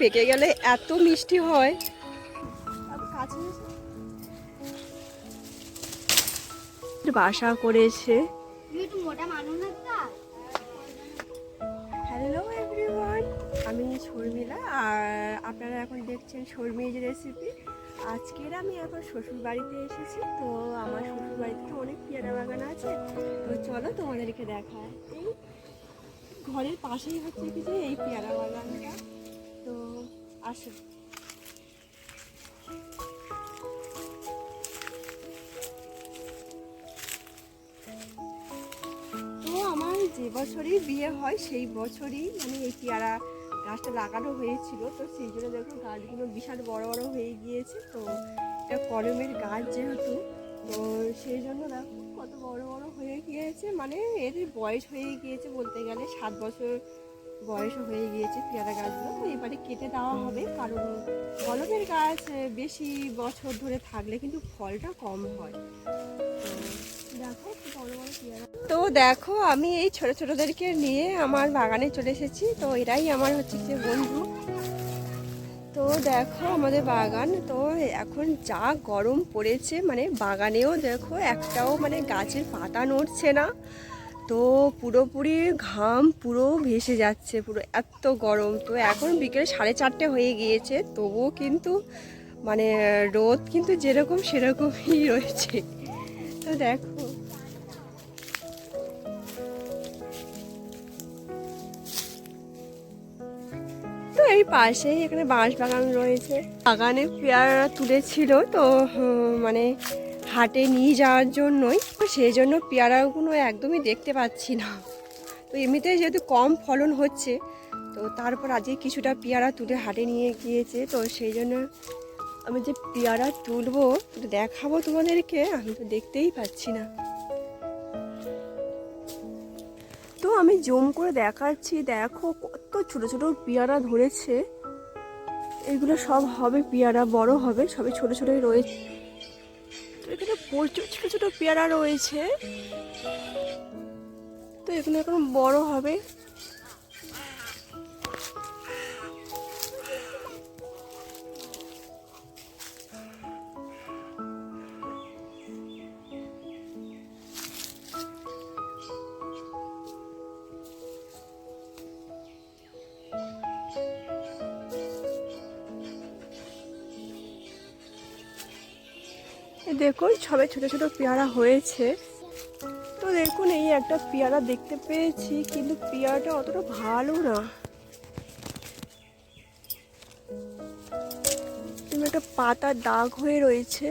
পেকে গেলে এত মিষ্টি হয়। বাসা করেছে। হ্যালো এভরিওয়ান আমি শর্মিলা, আর আপনারা এখন দেখছেন শর্মিজ রেসিপি আজকের আমি এখন শ্বশুর বাড়িতে এসেছি, তো আমার শ্বশুর বাড়িতে তো অনেক পেয়ারা বাগান আছে। তো চলো তোমাদেরকে দেখায় ঘরের পাশেই হচ্ছে কি যে এই পেয়ারা বাগানটা। তো আসো তো আমার যে বছরই বিয়ে হয়, সেই বছরই মানে এই পেয়ারা গাছটা লাগানো হয়েছিল। তো সেই জন্য দেখো গাছগুলো বিশাল বড় বড় হয়ে গিয়েছে। তো এটা কলমের গাছ যেহেতু, তো সেই জন্য দেখো কত বড় বড় হয়ে গিয়েছে। মানে এদের বয়স হয়ে গিয়েছে বলতে গেলে সাত বছর বয়স হয়ে গিয়েছে পেয়ারা গাছগুলো, তো এবারে কেটে দেওয়া হবে। কারণ কলমের গাছ বেশি বছর ধরে থাকলে কিন্তু ফলটা কম হয়। তো দেখো আমি এই ছোট ছোটদেরকে নিয়ে আমার বাগানে চলে এসেছি। তো এরাই আমার হচ্ছে যে বন্ধু। তো দেখো, আমাদের বাগান, তো এখন যা গরম পড়েছে মানে বাগানেও দেখো একটাও মানে গাছের পাতা নড়ছে না। তো পুরোপুরি ঘাম পুরো ভেসে যাচ্ছে, পুরো এত গরম। তো এখন বিকেল সাড়ে চারটে হয়ে গিয়েছে, তবুও কিন্তু মানে রোদ কিন্তু যেরকম সেরকমই রয়েছে। তো দেখো। তো এই পাশেই এখানে বাঁশ বাগান রয়েছে। বাগানে পেয়ারা তুলেছিল, তো মানে হাটে নিয়ে যাওয়ার জন্যই সেই জন্য পেয়ারাগুলো একদমই দেখতে পাচ্ছি না। তো এমনিতে যেহেতু কম ফলন হচ্ছে, তো তারপর আজকে কিছুটা পেয়ারা তুলে হাটে নিয়ে গিয়েছে, তো সেই জন্য আমি যে পেয়ারা তুলবো দেখাবো তোমাদেরকে, আমি তো দেখতেই পাচ্ছি না। তো আমি জুম করে দেখাচ্ছি, দেখো কত ছোট ছোট পেয়ারা ধরেছে। এগুলো সব হবে পেয়ারা, বড় হবে, সবই ছোট ছোটই রয়েছে। এখানে প্রচুর ছোট ছোট পেয়ারা রয়েছে। তো এখানে এখন বড় হবে। দেখুন, সবে ছোট ছোট পেয়ারা হয়েছে। তো দেখুন, এই একটা পেয়ারা দেখতে পেয়েছি, কিন্তু পেয়ারাটা অতটা ভালো না। একটা পাতার দাগ হয়ে রয়েছে।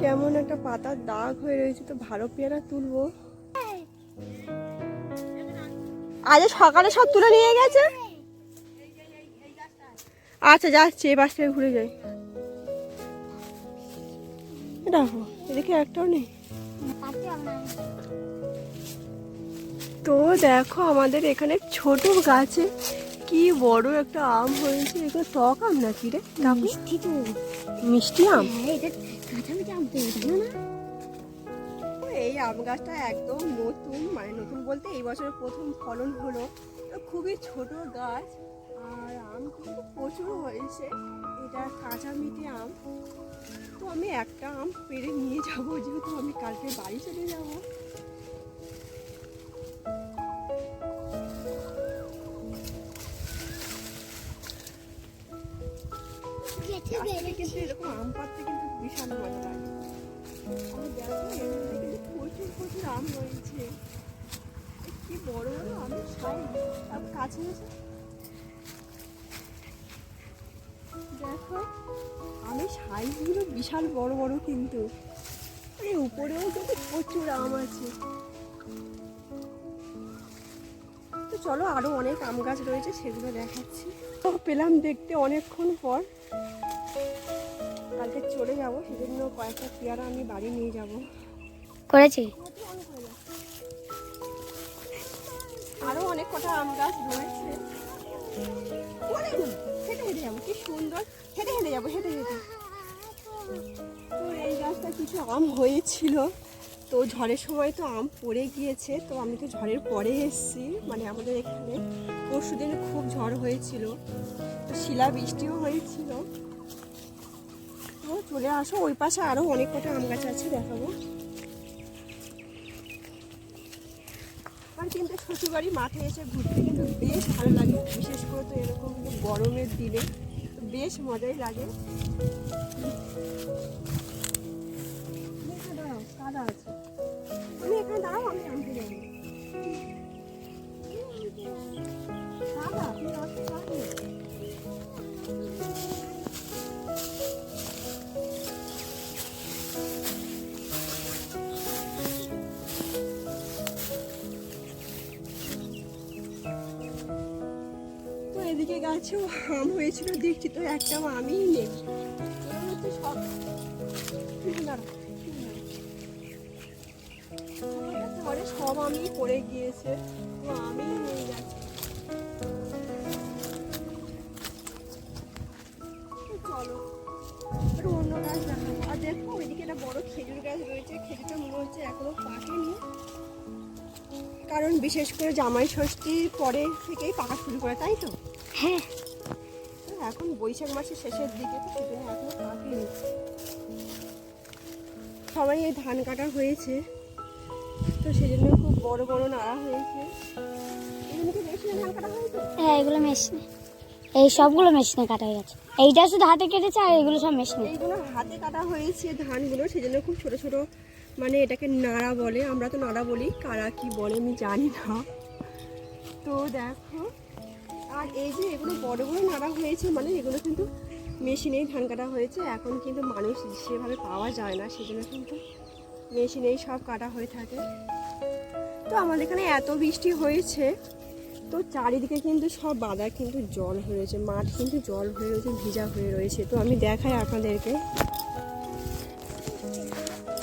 কেমন একটা পাতার দাগ হয়ে রয়েছে, তো ভালো পেয়ারা তুলবো। আজ সকালে সব তুলে নিয়ে গেছে? আচ্ছা যাচ্ছি এই বাস থেকে ঘুরে যাই। দেখো এদিকে একটাও নেই। তো দেখো আমাদের এখানে ছোট গাছে কি বড় একটা আম হয়েছে। এগুলো টক আম নাকি রে? মিষ্টি তো। মিষ্টি আম? হ্যাঁ এটা কাঁচা আম তো জানো না? এই আম গাছটা একদম নতুন মানে নতুন বলতে এই বছরের প্রথম ফলন হলো খুবই ছোট গাছ আর আম কিন্তু প্রচুর হয়েছে। এটা কাঁচা মিঠে আম। তো আমি একটা আম পেরে নিয়ে যাব যেহেতু আমি কালকে বাড়ি চলে যাব। কিন্তু এরকম আম পাড়তে কিন্তু বিশাল মজা লাগে। প্রচুর প্রচুর আম বড় এসে দেখো সাইজগুলো বিশাল বড় বড় কিন্তু। এই উপরেও কিন্তু প্রচুর আম আছে। তো চলো আরও অনেক আম গাছ রয়েছে, সেগুলো দেখাচ্ছি। পেলাম দেখতে অনেকক্ষণ পর। কালকে চলে যাব সেজন্য কয়েকটা পেয়ারা আমি বাড়ি নিয়ে যাব। করেছি? আরও অনেক কটা আম গাছ রয়েছে হেঁটে হেঁটে যাব কি সুন্দর। হেঁটে হেঁটে যাব হেঁটে হেঁটে। তো এই গাছটা কিছু আম হয়েছিল। তো ঝড়ের সময় তো আম পড়ে গিয়েছে তো আমি তো ঝড়ের পরে এসেছি। মানে আমাদের এখানে পরশু দিন খুব ঝড় হয়েছিল। তো শিলা বৃষ্টিও হয়েছিল। তো চলে আসো। ওই পাশে আরও অনেক কটা আম গাছ আছে, দেখাবো। আর কিন্তু শ্বশুরবাড়ি মাঠে এসে ঘুরতে কিন্তু বেশ ভালো লাগে, বিশেষ করে তো এরকম গরমের দিনে। বেশ মজাই লাগে। কাদা আছে। গাছেও আম হয়েছিল, দেখছি তো একটাও আমি নেই। সব। ঘরে সব আমি পড়ে গিয়েছে তো আমি নিয়ে যাচ্ছি চলো অন্য গাছ দেখাবো। আর দেখো, ওইদিকে একটা বড় খেজুর গাছ রয়েছে, খেজুরটা মনে হচ্ছে এখনও পাকেনি। কারণ বিশেষ করে জামাই ষষ্ঠীর পরে থেকেই পাকা শুরু করে, তাই তো? হ্যাঁ এখন বৈশাখ মাসের শেষের দিকে তো সেজন্য এখনও পাকেনি সবাই এই ধান কাটা হয়েছে তো সেজন্য খুব বড় বড় নাড়া হয়েছে। এগুলো হ্যাঁ এগুলো মেশিনে। এই সবগুলো মেশিনে কাটা হয়ে গেছে। এইটা শুধু হাতে কেটেছে আর এগুলো সব মেশিনে। এইগুলো হাতে কাটা হয়েছে ধানগুলো সেজন্য খুব ছোট ছোট মানে এটাকে নাড়া বলে। আমরা তো নাড়া বলি কারা কি বলে আমি জানি না। তো দেখো আর এই যে এগুলো বড় বড় নাড়া হয়েছে মানে এগুলো কিন্তু মেশিনেই ধান কাটা হয়েছে। এখন কিন্তু মানুষ সেভাবে পাওয়া যায় না, সেজন্য কিন্তু মেশিনেই সব কাটা হয়ে থাকে। তো আমাদের এখানে এত বৃষ্টি হয়েছে, তো চারিদিকে কিন্তু সব বাদা কিন্তু জল হয়ে রয়েছে, মাঠ কিন্তু জল হয়ে রয়েছে, ভিজা হয়ে রয়েছে। তো আমি দেখাই আপনাদেরকে।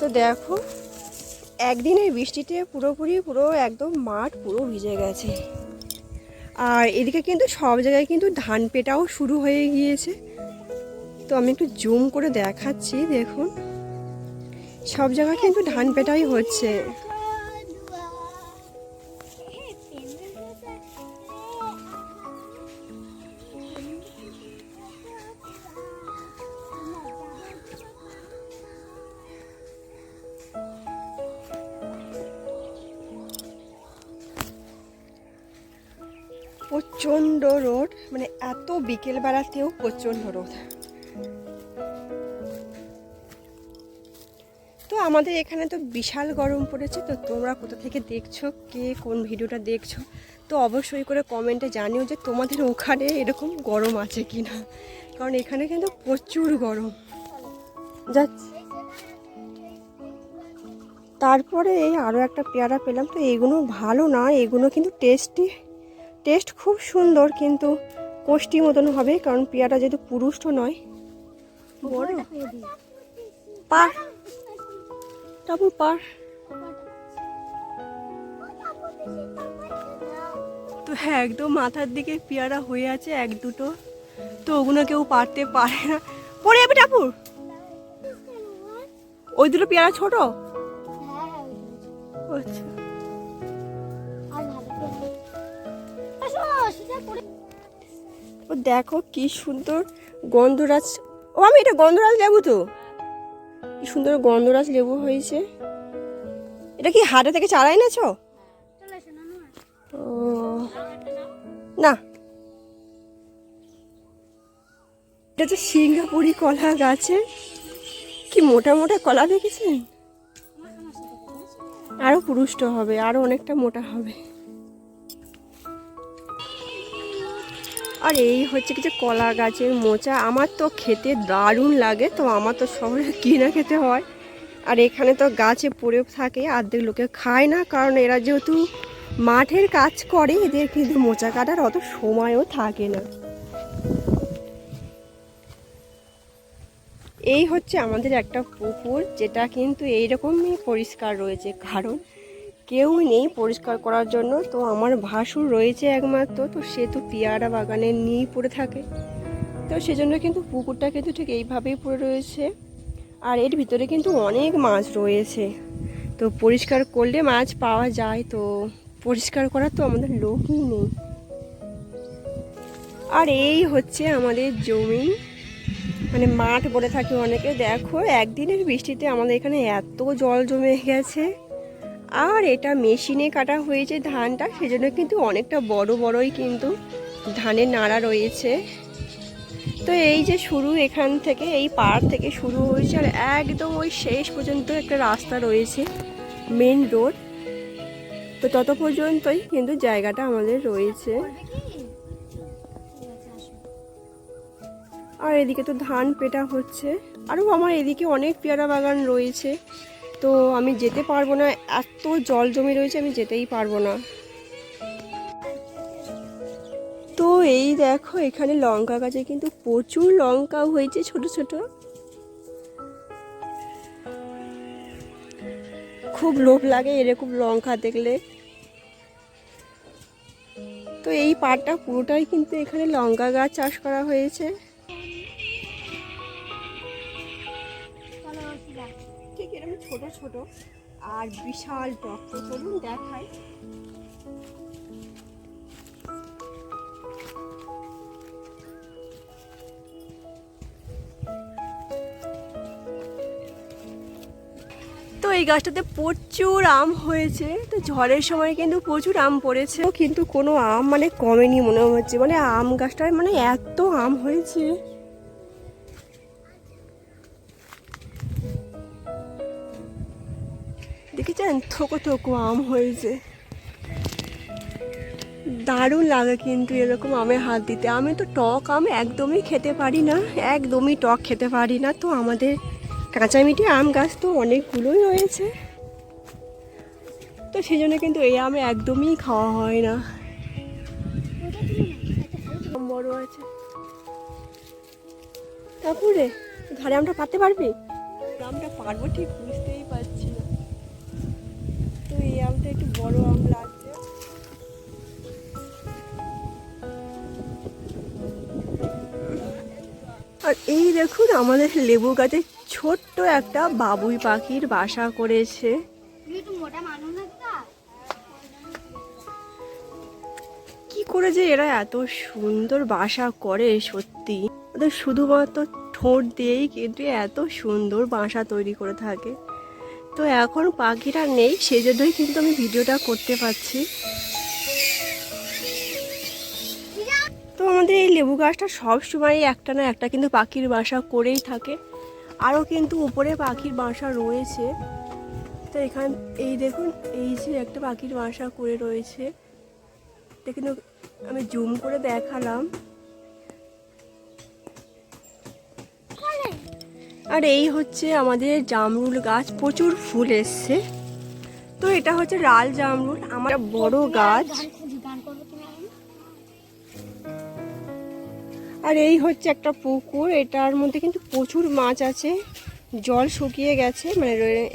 তো দেখো, একদিনের বৃষ্টিতে পুরোপুরি পুরো একদম মাঠ পুরো ভিজে গেছে। আর এদিকে কিন্তু সব জায়গায় কিন্তু ধান পেটাও শুরু হয়ে গিয়েছে। তো আমি একটু জুম করে দেখাচ্ছি, দেখুন। সব জায়গায় কিন্তু ধান পেটাই হচ্ছে। প্রচণ্ড রোদ মানে এত বিকেল বেলাতেও প্রচণ্ড রোদ। তো আমাদের এখানে তো বিশাল গরম পড়েছে, তো তোমরা কোথা থেকে দেখছ, কে কোন ভিডিওটা দেখছ, তো অবশ্যই করে কমেন্টে জানিও যে তোমাদের ওখানে এরকম গরম আছে কি না কারণ এখানে কিন্তু প্রচুর গরম। যাচ্ছে। তারপরে এই আরও একটা পেয়ারা পেলাম, তো এগুলো ভালো না, এগুলো কিন্তু টেস্টি টেস্ট খুব সুন্দর কিন্তু কোষ্টি মতন হবে, কারণ পেয়ারা যেহেতু পুরুষ্ট নয়। বড়। পার। পার। তো হ্যাঁ একদম মাথার দিকে পেয়ারা হয়ে আছে এক দুটো। তো ওগুলো কেউ পারতে পারে না। পড়ে যাবে টাপুর ওই দুটো পেয়ারা ছোট? দেখো কি সুন্দর গন্ধরাজ। ও, আমি এটা গন্ধরাজ লেবু তো। কি সুন্দর গন্ধরাজ লেবু হয়েছে। এটা কি হাটে থেকে চারা এনেছো? ও, না। এটা তো সিঙ্গাপুরি কলা গাছে কি মোটা মোটা কলা দেখেছেন? আরও পুরুষ্ট হবে, আরও অনেকটা মোটা হবে। আর এই হচ্ছে কি যে কলা গাছের মোচা, আমার তো খেতে দারুণ লাগে, তো আমার তো শহরে কিনে খেতে হয়। আর এখানে তো গাছে পড়ে থাকে অর্ধেক লোকে খায় না, কারণ এরা যেহেতু মাঠের কাজ করে, এদের কিন্তু মোচা কাটার অত সময়ও থাকে না। এই হচ্ছে আমাদের একটা পুকুর, যেটা কিন্তু এইরকমই পরিষ্কার রয়েছে, কারণ কেউ নেই পরিষ্কার করার জন্য। তো আমার ভাসুর রয়েছে একমাত্র, তো সে তো পেয়ারা বাগানে নিয়েই পড়ে থাকে। তো সেজন্য কিন্তু পুকুরটা কিন্তু ঠিক এইভাবেই পড়ে রয়েছে। আর এর ভিতরে কিন্তু অনেক মাছ রয়েছে। তো পরিষ্কার করলে মাছ পাওয়া যায়, তো পরিষ্কার করার তো আমাদের লোকই নেই। আর এই হচ্ছে আমাদের জমি। মানে মাঠ বলে থাকে অনেকে। দেখো, একদিনের বৃষ্টিতে আমাদের এখানে এত জল জমে গেছে। আর এটা মেশিনে কাটা হয়েছে ধানটা, সেজন্য কিন্তু অনেকটা বড় বড়ই কিন্তু ধানের নাড়া রয়েছে। তো এই যে শুরু এখান থেকে, এই পাড় থেকে শুরু হয়েছে আর একদম ওই শেষ পর্যন্ত একটা রাস্তা রয়েছে মেন রোড তো তত পর্যন্তই কিন্তু জায়গাটা আমাদের রয়েছে। আর এদিকে তো ধান পেটা হচ্ছে, আরও আমার এদিকে অনেক পেয়ারা বাগান রয়েছে। তো আমি যেতে পারব না, এত জল জমে রয়েছে, আমি যেতেই পারব না। তো এই দেখো, এখানে লঙ্কা গাছে কিন্তু প্রচুর লঙ্কা হয়েছে ছোট ছোট। খুব লোভ লাগে এরকম লঙ্কা দেখলে। তো এই পাটটা পুরোটাই কিন্তু এখানে লঙ্কা গাছ চাষ করা হয়েছে। ছোট ছোট আর বিশাল টক। চলুন দেখাই। এই গাছটাতে প্রচুর আম হয়েছে। তো ঝড়ের সময় কিন্তু প্রচুর আম পড়েছে। কিন্তু কোনো আম মানে কমেনি মনে হচ্ছে। মানে আম গাছটায় মানে এত আম হয়েছে। দেখেছেন থোকো থোকো আম হয়েছে। দারুণ লাগে কিন্তু এরকম আমে হাত দিতে। আমি তো টক আম একদমই খেতে পারি না, একদমই টক খেতে পারি না। তো আমাদের কাঁচা মিঠি আম গাছ তো অনেকগুলোই রয়েছে। তো সেই জন্য কিন্তু এই আমে একদমই খাওয়া হয় না। বড় আছে। তারপরে ঘরে আমটা পাতে পারবি? আমটা পারব ঠিক বুঝতেই পারছি। একটু বড় আম লাগছে। আর এই দেখুন আমাদের লেবু গাছে ছোট্ট একটা বাবুই পাখির বাসা করেছে। কি করে যে এরা এত সুন্দর বাসা করে সত্যি। ওদের শুধুমাত্র ঠোঁট দিয়েই কিন্তু এত সুন্দর বাসা তৈরি করে থাকে। তো এখন পাখিরা নেই সেই জন্যই কিন্তু আমি ভিডিওটা করতে পারছি। তো আমাদের এই লেবু গাছটা সবসময় একটা না একটা কিন্তু পাখির বাসা করেই থাকে। আরও কিন্তু উপরে পাখির বাসা রয়েছে। তো এখান, এই দেখুন, এই যে একটা পাখির বাসা করে রয়েছে। এটা কিন্তু আমি জুম করে দেখালাম। আর এই হচ্ছে আমাদের জামরুল গাছ, প্রচুর ফুল এসছে। তো এটা হচ্ছে লাল জামরুল, আমার বড় গাছ। আর এই হচ্ছে একটা পুকুর, এটার মধ্যে কিন্তু প্রচুর মাছ আছে। জল শুকিয়ে গেছে মানে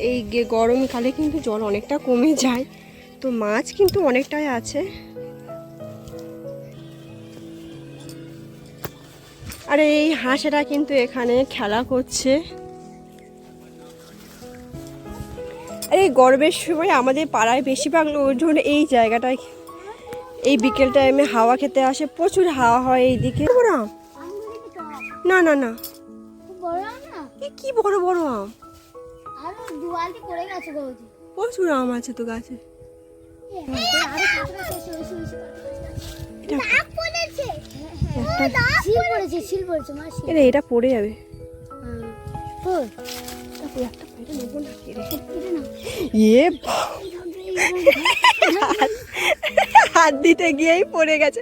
এই গরমকালে কিন্তু জল অনেকটা কমে যায়। তো মাছ কিন্তু অনেকটাই আছে। আর এই হাঁসেরা কিন্তু এখানে খেলা করছে। আর এই গরমের সময় আমাদের পাড়ায় বেশিরভাগ লোকজন এই জায়গাটায় এই বিকেল টাইমে হাওয়া খেতে আসে প্রচুর হাওয়া হয় এইদিকে। বড়? আম না না। না? কি বড় বড় আম? প্রচুর আম আছে তো গাছে। একটা শিল পড়েছে। শিল পড়েছে মা শিল এটা পড়ে যাবে। হ্যাঁ। তারপর একটা পেরে নেব না এটা না। ইয়ে হাত দিতে গিয়েই পড়ে গেছে।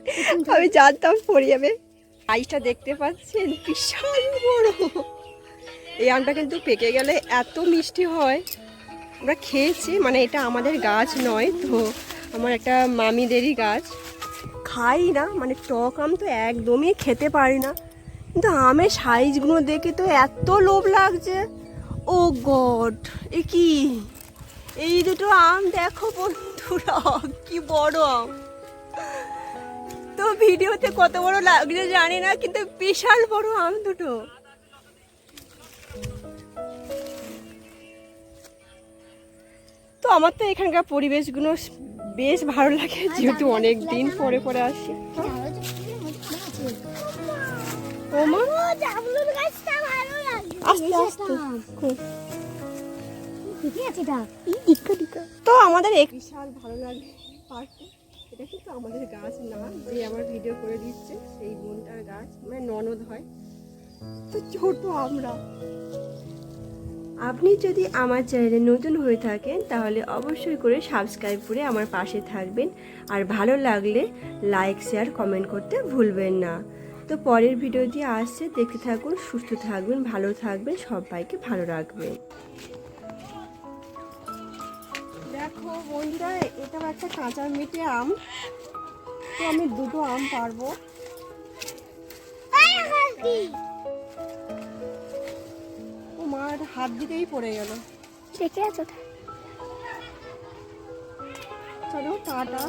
আমি জানতাম পড়ে যাবে। আইসটা দেখতে পাচ্ছেন বিশাল বড়। এই আমটা কিন্তু পেকে গেলে এত মিষ্টি হয়। আমরা খেয়েছি মানে এটা আমাদের গাছ নয় তো আমার একটা মামিদেরই গাছ। খাই না মানে টক আম তো একদমই খেতে পারি না। কিন্তু আমের সাইজগুলো দেখে তো এত লোভ লাগছে। ও গড, এ কি? এই দুটো আম দেখো বন্ধুরা, কি বড় আম। তো ভিডিওতে কত বড় লাগছে জানি না, কিন্তু বিশাল বড় আম দুটো। তো আমার তো এখানকার পরিবেশগুলো বেশ ভালো লাগে যেহেতু অনেক দিন পরে পরে আসি। তো আমাদের এক বিশাল ভালো লাগে পার্কটা এটা কিন্তু আমাদের গাছ না যে আমার ভিডিও করে দিচ্ছে সেই বোনটার গাছ। মানে ননদ হয়। তো ছোট আমরা। আপনি যদি আমার চ্যানেলে নতুন হয়ে থাকেন, তাহলে অবশ্যই করে সাবস্ক্রাইব করে আমার পাশে থাকবেন। আর ভালো লাগলে লাইক শেয়ার কমেন্ট করতে ভুলবেন না। তো পরের ভিডিওটি আসছে। দেখতে থাকুন, সুস্থ থাকবেন, ভালো থাকবেন, সবাইকে ভালো রাখবেন। দেখো বন্ধুরা, এটা একটা কাঁচা মিটে আম। তো আমি দুটো আম পারব। মার হাত দিতেই পড়ে গেল। দেখে আছো চলো টাটা।